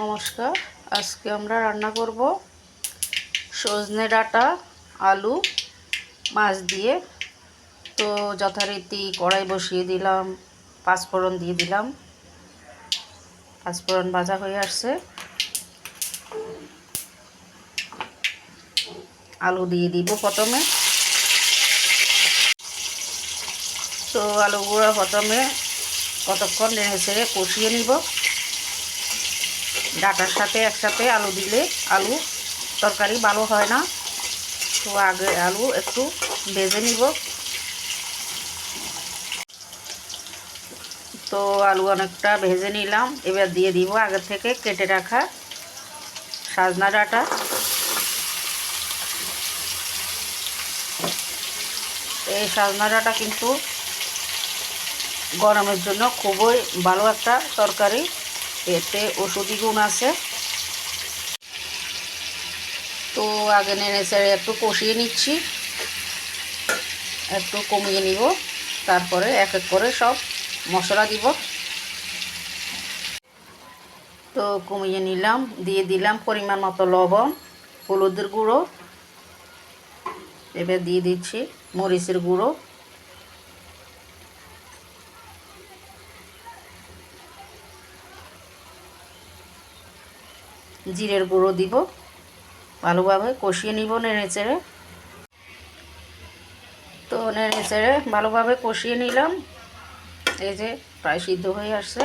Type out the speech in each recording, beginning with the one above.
নমস্কার। আজকে আমরা রান্না করব সজনে ডাঁটা, আলু, মাছ দিয়ে। তো যথারীতি কড়াই বসিয়ে দিলাম, পাঁচফোড়ন দিয়ে দিলাম। পাঁচফোড়ন ভাজা হয়ে আসছে। আলু দিয়ে দিব প্রথমে। তো আলুগুলো প্রথমে কতক্ষণ নেড়ে ছেড়ে কষিয়ে নিব। ডাটার সাথে একসাথে আলু দিলে আলু তরকারি ভালো হয় না। তো আগে আলু একটু ভেজে নিব। তো আলু অনেকটা ভেজে নিলাম। এবার দিয়ে দিব আগে থেকে কেটে রাখা সাজনা ডাটা। এই সাজনা ডাটা কিন্তু গরমের জন্য খুবই ভালো একটা তরকারি। এতে ওষুধি গুণ আছে। তো আগে নেড়ে চেড়ে একটু কষিয়ে নিচ্ছি। একটু কমিয়ে নিব। তারপরে এক এক করে সব মশলা দিব। তো কমিয়ে নিলাম, দিয়ে দিলাম পরিমাণ মতো লবণ, হলুদের গুঁড়ো। এবার দিয়ে দিচ্ছি মরিচের গুঁড়ো। জিরের গুঁড়ো দিব। ভালোভাবে কষিয়ে নিব নেড়ে চেড়ে। তো নেড়ে চেড়ে ভালোভাবে কষিয়ে নিলাম। এই যে প্রায় সিদ্ধ হয়ে আসছে।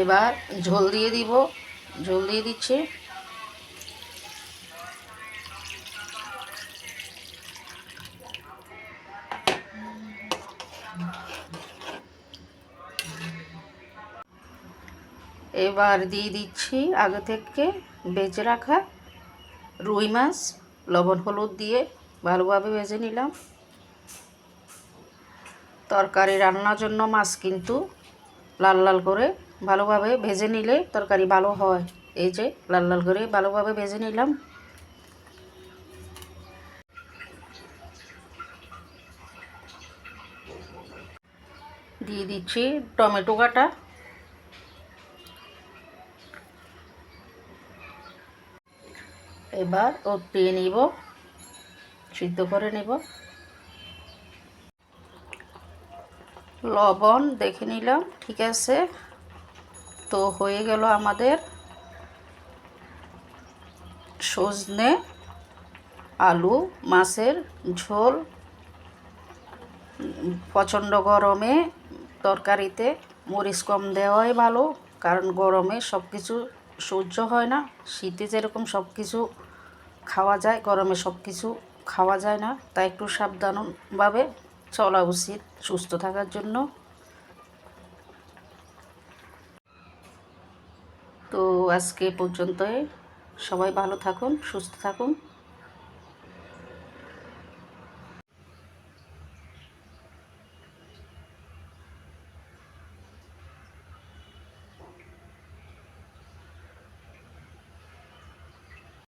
এবার ঝোল দিয়ে দিব। ঝোল দিয়ে দিচ্ছি। এবার দিয়ে দিচ্ছি আগে থেকে বেজে রাখা রুই মাছ, লবণ হলুদ দিয়ে ভালোভাবে ভেজে নিলাম। তরকারি রান্নার জন্য মাছ কিন্তু লাল লাল করে ভালোভাবে ভেজে নিলে তরকারি ভালো হয়। এই যে লাল লাল করে ভালোভাবে ভেজে নিলাম। দিয়ে দিচ্ছি টমেটো কাটা। এবার উঠিয়ে নিব, সিদ্ধ করে নেব। লবণ দেখে নিলাম, ঠিক আছে? তো হয়ে গেল আমাদের সজনে আলু, মাছের ঝোল। প্রচণ্ড গরমে তরকারিতে মরিচ কম দেওয়াই ভালো, কারণ গরমে সব কিছু সহ্য হয় না। শীতে যেরকম সব কিছু খাওয়া যায়, গরমে সব কিছু খাওয়া যায় না। তাই একটু সাবধানভাবে চলা উচিত সুস্থ থাকার জন্য। তো আজকে পর্যন্তই। সবাই ভালো থাকুন, সুস্থ থাকুন।